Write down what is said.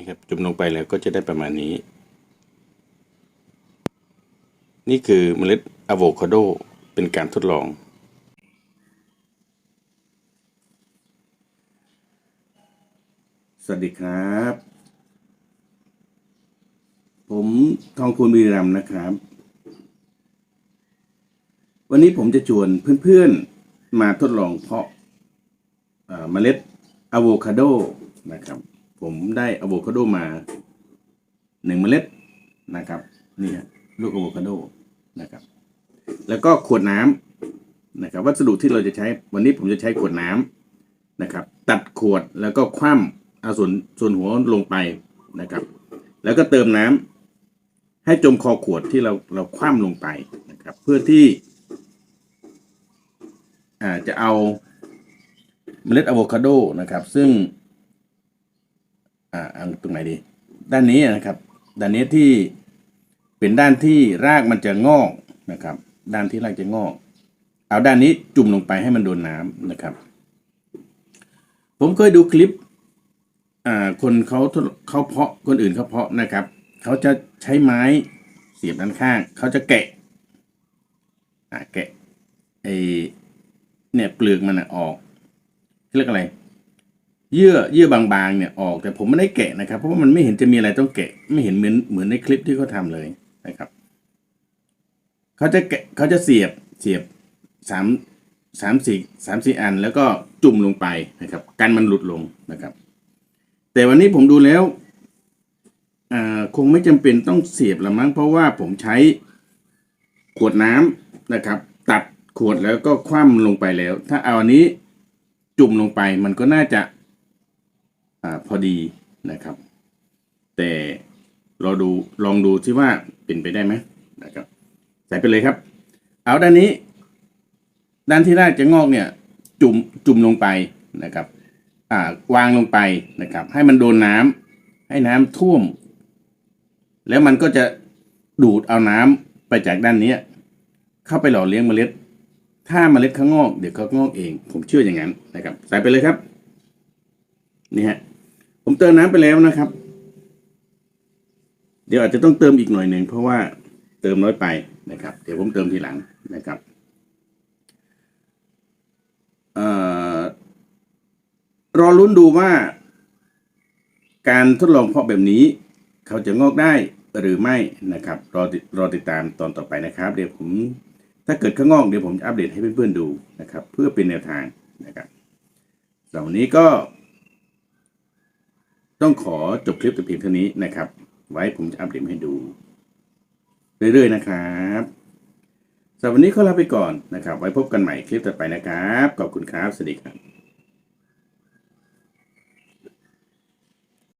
ี่ครับจุ่มลงไปแล้วก็จะได้ประมาณนี้ นี่คือเมล็ดอะโวคาโดเป็นการทดลอง สวัสดีครับ ผมทองคูณบีรัมนะครับ วันนี้ผมจะชวนเพื่อนๆมาทดลองเพาะเมล็ดอะโวคาโดนะครับ ผมได้อะโวคาโดมาหนึ่งเมล็ดนะครับนี่ฮะลูกอะโวคาโดนะครับ แล้วก็ขวดน้ำนะครับ วัสดุที่เราจะใช้วันนี้ผมจะใช้ขวดน้ำนะครับ ตัดขวดแล้วก็คว่ำเอาส่วนส่วนหัวลงไปนะครับ แล้วก็เติมน้ำให้จมคอขวดที่เราเราคว่ำลงไปนะครับ เพื่อที่อ่าจะเอาเมล็ดอะโวคาโดนะครับ ซึ่ง ตรงไหนดี ด้านนี้นะครับ ด้านนี้ที่เป็นด้านที่รากมันจะงอกนะครับ ด้านที่รากจะงอก เอาด้านนี้จุ่มลงไปให้มันโดนน้ำนะครับ ผมเคยดูคลิปอ่าคนเขาเขาเพาะคนอื่นเขาเพาะนะครับ เขาจะใช้ไม้เสียบด้านข้าง เขาจะแกะอ่าแกะไอเนี่ยเปลือกมันออกเรียกอะไร เยื่อเยื่อบางๆเนี่ยออกแต่ผมไม่ได้แกะนะครับ เพราะว่ามันไม่เห็นจะมีอะไรต้องแกะ ไม่เห็นเหมือนเหมือนในคลิปที่เขาทำเลยนะครับเขาจะแกะเขาจะเสียบเสียบสามสามสี่สามสี่อัน แล้วก็จุ่มลงไปนะครับ กันมันหลุดลงนะครับ แต่วันนี้ผมดูแล้วอ่าคงไม่จำเป็นต้องเสียบละมั้งเพราะว่าผมใช้ขวดน้ำนะครับ ตัดขวดแล้วก็คว่ำลงไปแล้ว ถ้าเอาอันนี้จุ่มลงไปมันก็น่าจะ อ่าพอดีนะครับ แต่เราดูลองดูที่ว่าเป็นไปได้ไหมนะครับ ใส่ไปเลยครับ เอาด้านนี้ ด้านที่แรกจะงอกเนี่ย จุ่มจุ่มลงไปนะครับ อ่าวางลงไปนะครับ ให้มันโดนน้ำให้น้ำท่วม แล้วมันก็จะดูดเอาน้ำไปจากด้านนี้เข้าไปหล่อเลี้ยงเมล็ด ถ้าเมล็ดเขางอกเดี๋ยวเขางอกเอง ผมเชื่ออย่างนั้นนะครับ ใส่ไปเลยครับ นี่ฮะ ผมเติมน้ำไปแล้วนะครับ เดี๋ยวอาจจะต้องเติมอีกหน่อยหนึ่งเพราะว่าเติมน้อยไปนะครับ เดี๋ยวผมเติมทีหลังนะครับอ่อรอลุ้นดูว่าการทดลองเพาะแบบนี้ เขาจะงอกได้หรือไม่นะครับ รอรอติดตามตอนต่อไปนะครับ เดี๋ยวผมถ้าเกิดข้างงอกเดี๋ยวผมจะอัปเดตให้เพื่อนๆดูนะครับ เพื่อเป็นแนวทางนะครับสำหรับวันนี้ก็ ต้องขอจบคลิปแต่เพียงเท่านี้นะครับ ไว้ผมจะอัปเดตให้ดู เรื่อยๆนะครับสำหรับวันนี้ขอลาไปก่อนนะครับ ไว้พบกันใหม่คลิปต่อไปนะครับ ขอบคุณครับ สวัสดีครับ